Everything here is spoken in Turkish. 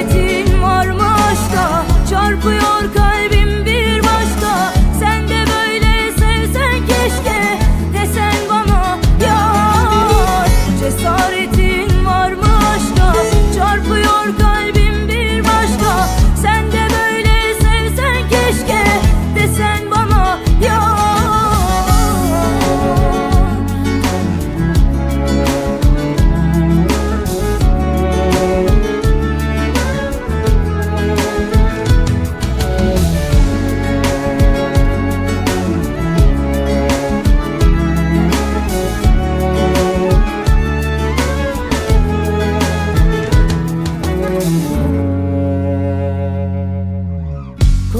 летит.